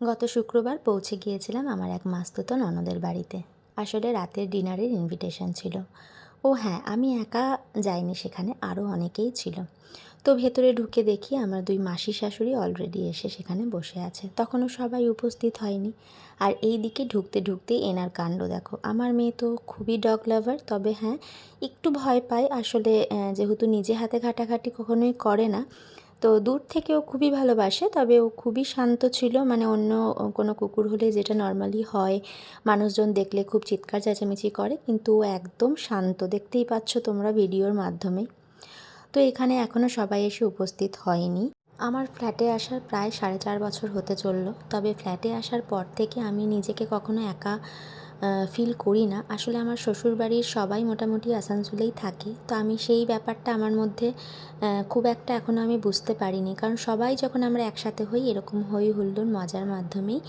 গত শুক্রবার পৌঁছে গিয়েছিলাম আমার এক মাস্তুত ননদের বাড়িতে। আসলে রাতের ডিনারের ইনভিটেশন ছিল। ও হ্যাঁ আমি একা যাইনি সেখানে আরও অনেকেই ছিল। তো ভেতরে ঢুকে দেখি আমার দুই মাসি শাশুড়ি অলরেডি এসে সেখানে বসে আছে। তখনও সবাই উপস্থিত হয়নি। আর এই দিকে ঢুকতে ঢুকতে এনার কাণ্ড দেখো। আমার মেয়ে তো খুবই ডগ লাভার তবে হ্যাঁ একটু ভয় পায়। আসলে যেহেতু নিজে হাতে ঘাটাঘাটি কখনোই করে না তো দূর থেকেও খুবই ভালোবাসে, তবে ও খুবই শান্ত ছিল। মানে অন্য কোনো কুকুর হলে যেটা নর্মালি হয়, মানুষজন দেখলে খুব চিৎকার চেঁচামেচি করে, কিন্তু ও একদম শান্ত। দেখতেই পাচ্ছ তোমরা ভিডিওর মাধ্যমে। তো এখানে এখনও সবাই এসে উপস্থিত হয়নি। আমার ফ্ল্যাটে আসার প্রায় সাড়ে চার বছর হতে চলল। তবে ফ্ল্যাটে আসার পর থেকে আমি নিজেকে কখনো একা ফিল করি না। আসলে আমার শ্বশুরবাড়ির সবাই মোটামুটি আসানসোলেই থাকে। তো আমি সেই ব্যাপারটা আমার মধ্যে খুব একটা এখনও আমি বুঝতে পারিনি। কারণ সবাই যখন আমরা একসাথে হই, এরকম হই হুল্লোড় মজার মাধ্যমেই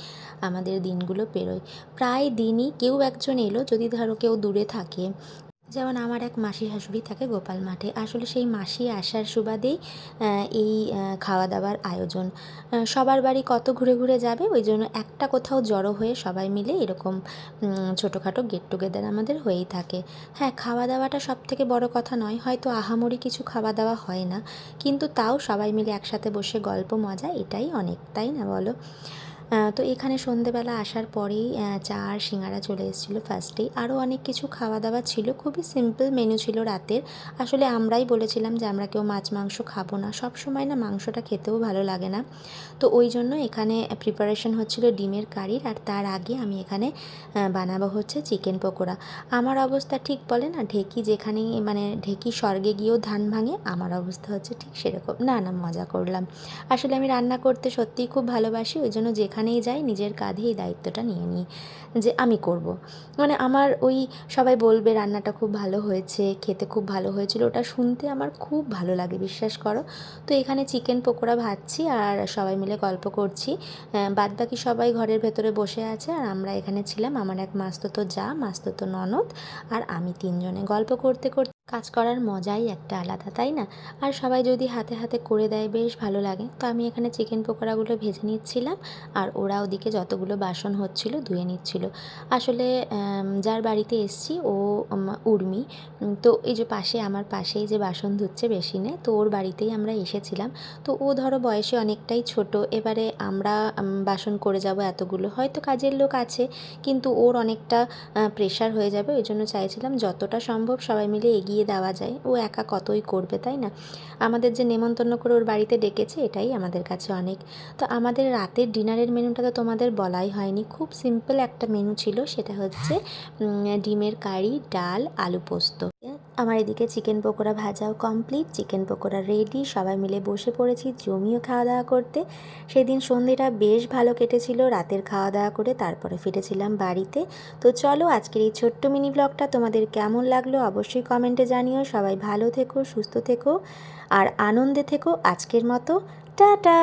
আমাদের দিনগুলো পেরোয়। প্রায় দিনই কেউ একজন এলো, যদি ধরো কেউ দূরে থাকে। যেমন আমার এক মাসি শাশুড়ি থাকে গোপাল মাঠে, আসলে সেই মাসি আসার সুবাদেই এই খাওয়া দাওয়ার আয়োজন। সবার বাড়ি কত ঘুরে ঘুরে যাবে, ওই জন্য একটা কোথাও জড়ো হয়ে সবাই মিলে এরকম ছোটোখাটো গেট টুগেদার আমাদের হয়েই থাকে। হ্যাঁ খাওয়া দাওয়াটা সব থেকে বড় কথা নয়, হয়তো আহামরি কিছু খাওয়া দাওয়া হয় না, কিন্তু তাও সবাই মিলে একসাথে বসে গল্প, মজা, এটাই অনেক, তাই না বলো? তো এখানে সন্ধেবেলা আসার পরেই চা আর সিঙ্গারা চলে এসেছিল ফার্স্টেই আরও অনেক কিছু খাওয়া দাওয়া ছিল, খুবই সিম্পল মেনু ছিল রাতের। আসলে আমরাই বলেছিলাম যে আমরা কেউ মাছ, মাংস খাব না। সব সময় না মাংসটা খেতেও ভালো লাগে না। তো ওই জন্য এখানে প্রিপারেশন হচ্ছিল ডিমের কারির, আর তার আগে আমি এখানে বানাবো হচ্ছে চিকেন পকোড়া। আমার অবস্থা ঠিক বলে না, ঢেকি যেখানে মানে ঢেকি স্বর্গে গিয়েও ধান ভাঙে, আমার অবস্থা হচ্ছে ঠিক সেরকম। না না, মজা করলাম। আসলে আমি রান্না করতে সত্যিই খুব ভালোবাসি, ওই জন্য যেখানেই যাই, নিজের কাঁধেই দায়িত্বটা নিয়ে নিই যে আমি করব। মানে আমার ওই সবাই বলবে, রান্নাটা খুব ভালো হয়েছে, খেতে খুব ভালো হয়েছিল। ওটা শুনতে আমার খুব ভালো লাগে, বিশ্বাস করো। তো এখানে চিকেন পকোড়া ভাজছি আর সবাই মিলে গল্প করছি। বাদ বাকি সবাই ঘরের ভেতরে বসে আছে আর আমরা এখানে ছিলাম। আমার এক মাস্ততো যা, মাস্ততো ননদ আর আমি তিনজনে। গল্প করতে করতে কাজ করার মজাই একটা আলাদা, তাই না? আর সবাই যদি হাতে হাতে করে দেয়, বেশ ভালো লাগে। তো আমি এখানে চিকেন পকোড়াগুলো ভেজে নিচ্ছিলাম আর ওরা ওদিকে যতগুলো বাসন হচ্ছিল ধুয়ে নিচ্ছিল। আসলে যার বাড়িতে এসছি, ও উর্মি। তো এই যে পাশে, আমার পাশেই যে বাসন ধুচ্ছে বেশি নেই তো ওর বাড়িতেই আমরা এসেছিলাম। তো ও ধরো বয়সে অনেকটাই ছোট, এবারে আমরা বাসন করে যাব এতগুলো। হয়তো কাজের লোক আছে, কিন্তু ওর অনেকটা প্রেশার হয়ে যাবে, ওই জন্য চাইছিলাম যতটা সম্ভব সবাই মিলে এগিয়ে দেওয়া যায়। ও একা কতই করবে, তাই না? আমাদের যে নেমন্তন্ন করে ওর বাড়িতে ডেকেছে, এটাই আমাদের কাছে অনেক। তো আমাদের রাতের ডিনারের মেনুটা তো তোমাদের বলাই হয়নি। খুব সিম্পল একটা মেনু ছিল, সেটা হচ্ছে ডিমের কারি, ডাল, আলু পোস্ত। আমার এদিকে চিকেন পকোড়া ভাজাও কমপ্লিট চিকেন পকোড়া রেডি সবাই মিলে বসে পড়েছি জমিও খাওয়া দাওয়া করতে। সেদিন সন্ধেটা বেশ ভালো কেটেছিল, রাতের খাওয়া দাওয়া করে তারপরে ফিরেছিলাম বাড়িতে। তো চলো আজকের এই ছোট্ট মিনি ব্লগটা তোমাদের কেমন লাগল অবশ্যই কমেন্টে জানিও। সবাই ভালো থেকো, সুস্থ থেকো, আর আনন্দে থেকো আজকের মতো। টাটা!